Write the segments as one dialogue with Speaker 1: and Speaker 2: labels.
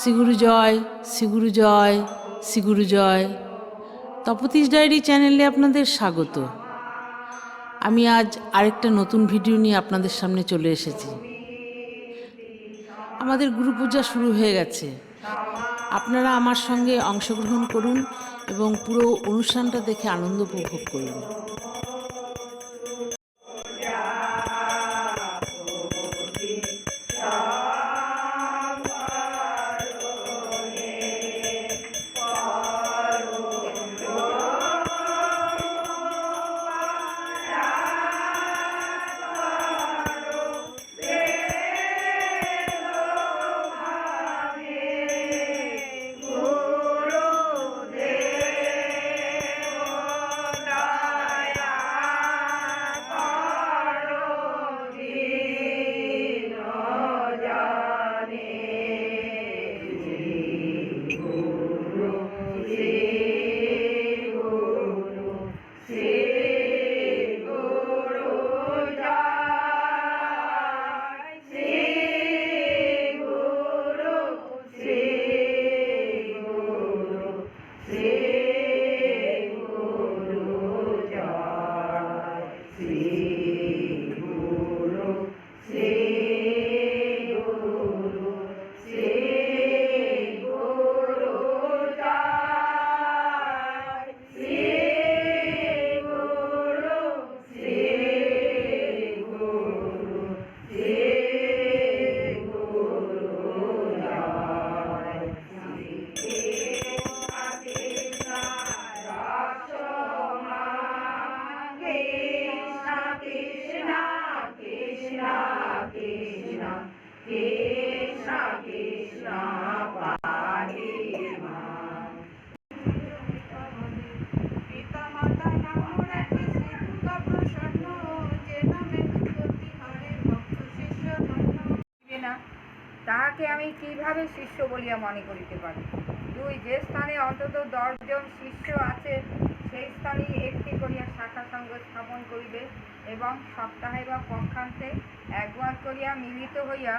Speaker 1: শ্রীগুরু জয় শ্রীগুরু জয় শ্রীগুরু জয়। তপতিস diary চ্যানেলে আপনাদের স্বাগত। আমি আজ আরেকটা নতুন ভিডিও নিয়ে আপনাদের সামনে চলে এসেছি। আমাদের গুরু পূজা শুরু হয়ে গেছে। আপনারা আমার সঙ্গে অংশগ্রহণ করুন এবং পুরো অনুষ্ঠানটা দেখে আনন্দ উপভোগ করুন।
Speaker 2: তাহাকে আমি কীভাবে শিষ্য বলিয়া মনে করিতে পারি? দুই, যে স্থানে অন্তত দশজন শিষ্য আছে, সেই স্থানেই একটি করিয়া শাখা সঙ্গ স্থাপন করিবে এবং সপ্তাহে বা পক্ষান্তে একবার করিয়া মিলিত হইয়া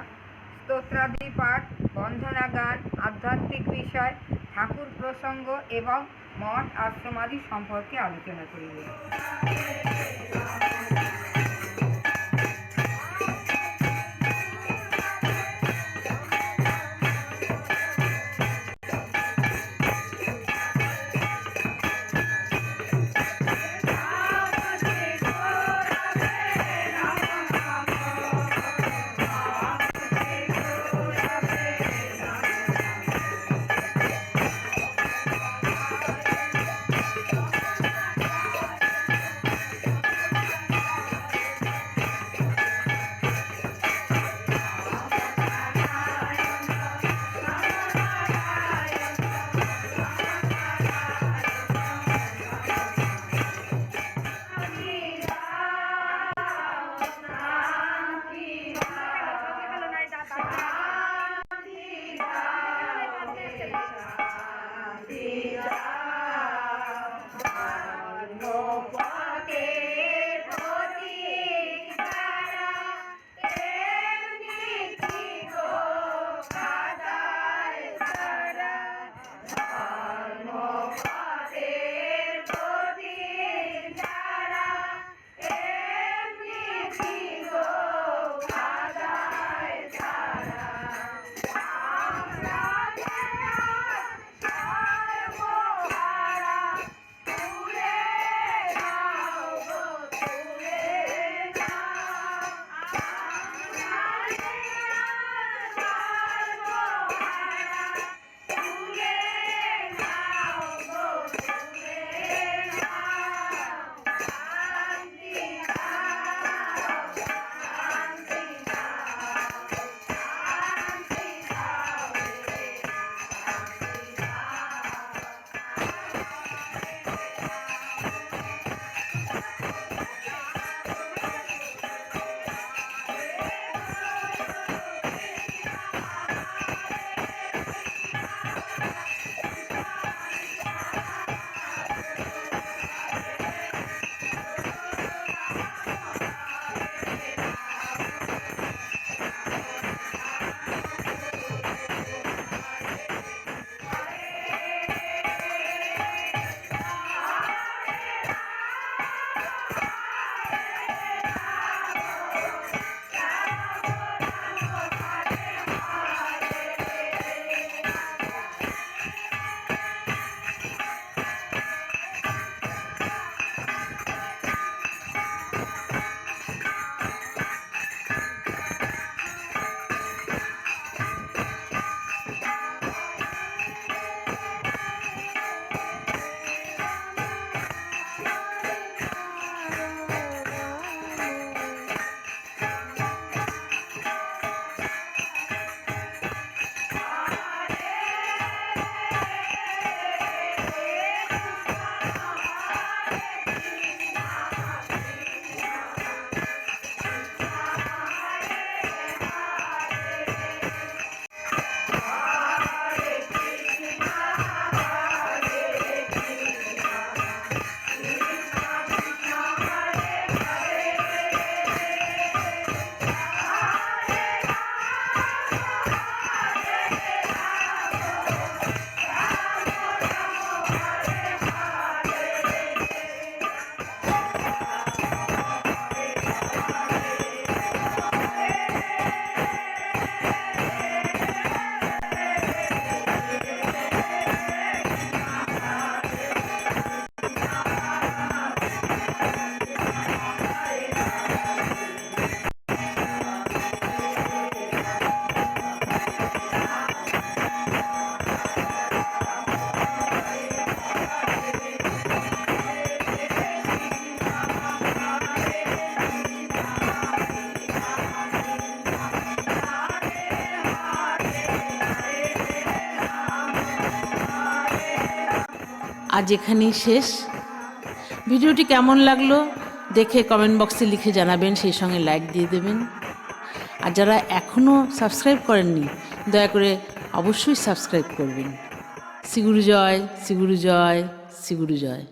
Speaker 2: স্তোত্রাদি পাঠ বন্ধনা গান আধ্যাত্মিক বিষয়, ঠাকুর প্রসঙ্গ এবং মঠ আশ্রমাদি সম্পর্কে আলোচনা করিবে।
Speaker 3: আজ এখানেই শেষ। ভিডিওটি কেমন লাগল দেখে কমেন্ট বক্সে লিখে জানাবেন, সেই সঙ্গে লাইক দিয়ে দেবেন। আর যারা এখনও সাবস্ক্রাইব করেননি, দয়া করে অবশ্যই সাবস্ক্রাইব করবেন। সিগুরু জয় সিগুরু জয় সিগুরু জয়।